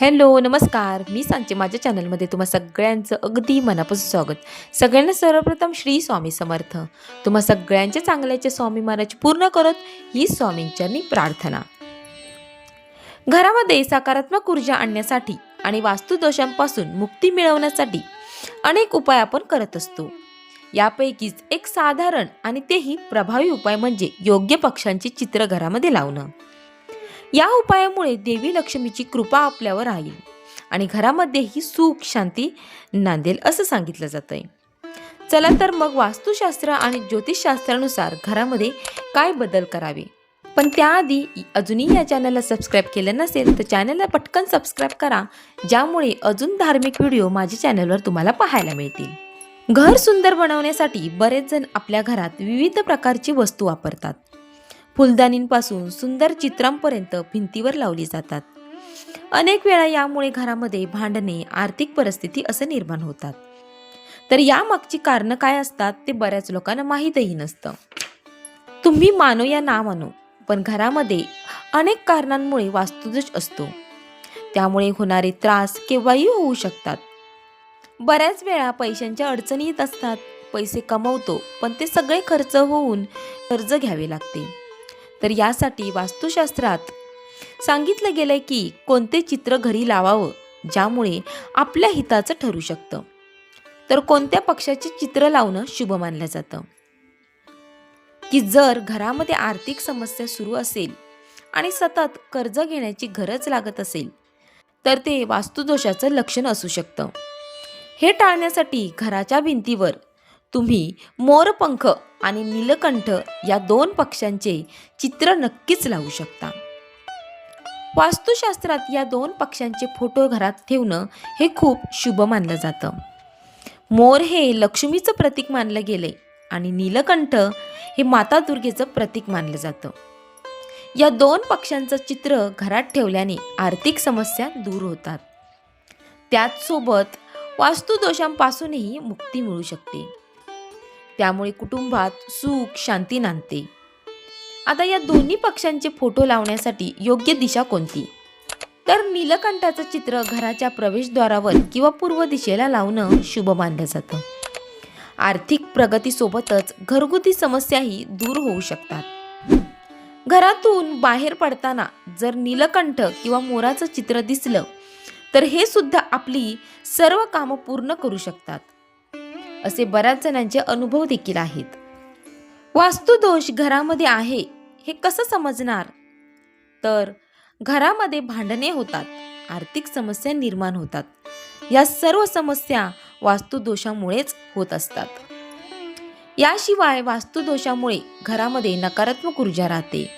Hello नमस्कार. मी सांगते माझ्या चॅनलमध्ये तुम्हा सगळ्यांचं अगदी मनापासून स्वागत. सगळ्यांना सर्वप्रथम श्री स्वामी समर्थ. तुम्हा सगळ्यांच्या चांगल्याचे स्वामी महाराज पूर्ण करत ही स्वामींच्यांनी प्रार्थना. घरामध्ये सकारात्मक ऊर्जा आणण्यासाठी आणि वास्तुदोषांपासून मुक्ती मिळवण्यासाठी अनेक उपाय आपण करत असतो. यापैकीच एक साधारण आणि तेही प्रभावी उपाय म्हणजे योग्य पक्षांचे चित्र घरामध्ये लावणं. या उपायामुळे देवी लक्ष्मीची कृपा आपल्यावर राहील आणि घरामध्येही सुख शांती नांदेल असं सांगितलं जातंय. चला तर मग वास्तुशास्त्र आणि ज्योतिषशास्त्रानुसार घरामध्ये काय बदल करावे? पण त्याआधी अजूनही या चॅनलला सबस्क्राईब केलं नसेल तर चॅनलला पटकन सबस्क्राईब करा ज्यामुळे अजून धार्मिक व्हिडिओ माझ्या चॅनलवर तुम्हाला पाहायला मिळतील. घर सुंदर बनवण्यासाठी बरेच जण आपल्या घरात विविध प्रकारची वस्तू वापरतात. फुलदाणींपासून सुंदर चित्रांपर्यंत भिंतीवर लावली जातात. अनेक वेळा यामुळे घरामध्ये भांडणे आर्थिक परिस्थिती असं निर्माण होतात. तर यामागची कारणं काय असतात ते बऱ्याच लोकांना माहीतही नसतं. तुम्ही मानो या ना मानो पण घरामध्ये अनेक कारणांमुळे वास्तुदोष असतो. त्यामुळे होणारे त्रास केव्हाही होऊ शकतात. बऱ्याच वेळा पैशांच्या अडचणी येत असतात. पैसे कमवतो पण ते सगळे खर्च होऊन कर्ज घ्यावे लागते. तर यासाठी वास्तुशास्त्रात सांगितलं गेलंय की कोणते चित्र घरी लावावं ज्यामुळे आपल्या हिताचं ठरू शकतं. तर कोणत्या पक्षाचे चित्र लावणं शुभ मानलं जातं? की जर घरामध्ये आर्थिक समस्या सुरू असेल आणि सतत कर्ज घेण्याची गरज लागत असेल तर ते वास्तुदोषाचं लक्षण असू शकतं. हे टाळण्यासाठी घराच्या भिंतीवर तुम्ही मोरपंख आणि नीलकंठ या दोन पक्ष्यांचे चित्र नक्कीच लावू शकता. वास्तुशास्त्रात या दोन पक्ष्यांचे फोटो घरात ठेवणं हे खूप शुभ मानलं जातं. मोर हे लक्ष्मीचं प्रतीक मानलं गेले आणि नीलकंठ हे माता दुर्गेचं प्रतीक मानलं जातं. या दोन पक्ष्यांचं चित्र घरात ठेवल्याने आर्थिक समस्या दूर होतात. त्याचसोबत वास्तुदोषांपासूनही मुक्ती मिळू शकते. त्यामुळे कुटुंबात सुख शांती नांदते. आता या दोन्ही पक्षांचे फोटो लावण्यासाठी योग्य दिशा कोणती? तर नीलकंठाचं चित्र घराच्या प्रवेशद्वारावर किंवा पूर्व दिशेला लावणं शुभ मानलं जातं. आर्थिक प्रगतीसोबतच घरगुती समस्याही दूर होऊ शकतात. घरातून बाहेर पडताना जर नीलकंठ किंवा मोराचं चित्र दिसलं तर हे सुद्धा आपली सर्व कामं पूर्ण करू शकतात. असे बऱ्याच जणांचे अनुभव देखील आहेत. वास्तुदोष घरामध्ये आहे हे कसं समजणार? तर घरामध्ये भांडणे होतात आर्थिक समस्या निर्माण होतात. या सर्व समस्या वास्तुदोषामुळेच होत असतात. याशिवाय वास्तुदोषामुळे घरामध्ये नकारात्मक ऊर्जा राहते.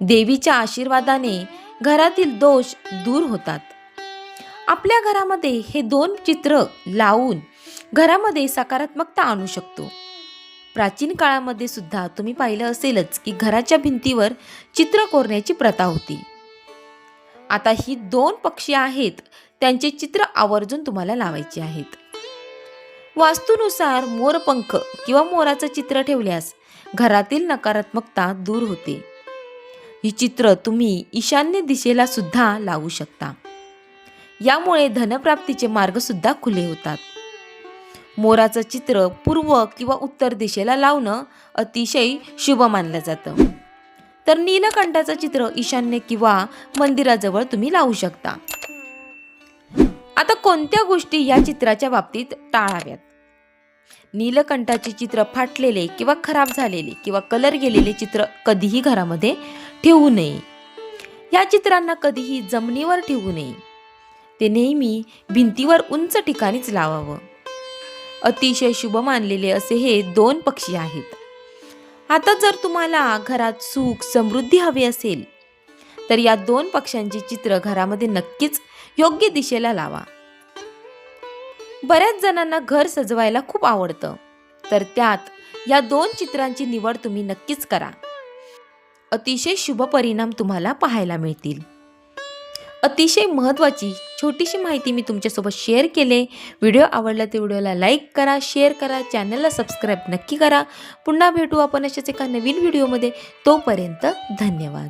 देवीच्या आशीर्वादाने घरातील दोष दूर होतात. आपल्या घरामध्ये हे दोन चित्र लावून घरामध्ये सकारात्मकता आणू शकतो. प्राचीन काळामध्ये सुद्धा तुम्ही पाहिलं असेलच की घराच्या भिंतीवर चित्र कोरण्याची प्रथा होती. आता ही दोन पक्षी आहेत त्यांचे चित्र आवर्जून तुम्हाला लावायचे आहेत. वास्तूनुसार मोरपंख किंवा मोराचं चित्र ठेवल्यास घरातील नकारात्मकता दूर होते. ही चित्र तुम्ही ईशान्य दिशेला सुद्धा लावू शकता. यामुळे धनप्राप्तीचे मार्ग सुद्धा खुले होतात. मोराचं चित्र पूर्व किंवा उत्तर दिशेला लावणं अतिशय शुभ मानलं जातं. तर नीलकंठाचं चित्र ईशान्य किंवा मंदिराजवळ तुम्ही लावू शकता. आता कोणत्या गोष्टी या चित्राच्या बाबतीत टाळाव्यात? नीलकंठाचे चित्र फाटलेले किंवा खराब झालेले किंवा कलर गेलेले चित्र कधीही घरामध्ये ठेवू नये. या चित्रांना कधीही जमिनीवर ठेवू नये. ते नेहमी भिंतीवर उंच ठिकाणीच लावावं. अतिशय शुभ मानलेले असे हे दोन पक्षी आहेत. आता जर तुम्हाला घरात सुख समृद्धी हवी असेल तर या दोन पक्ष्यांची चित्र घरामध्ये नक्कीच योग्य दिशेला लावा. बऱ्याच जणांना घर सजवायला खूप आवडतं तर त्यात या दोन चित्रांची निवड तुम्ही नक्कीच करा. अतिशय शुभ परिणाम तुम्हाला पाहायला मिळतील. अतिशय महत्त्वाची छोटीशी माहिती मी तुमच्यासोबत शेअर केले. व्हिडिओ आवडला तर व्हिडिओला लाईक करा शेअर करा चॅनलला सबस्क्राईब नक्की करा. पुन्हा भेटू आपण अशाच एका नवीन व्हिडिओमध्ये तोपर्यंत धन्यवाद.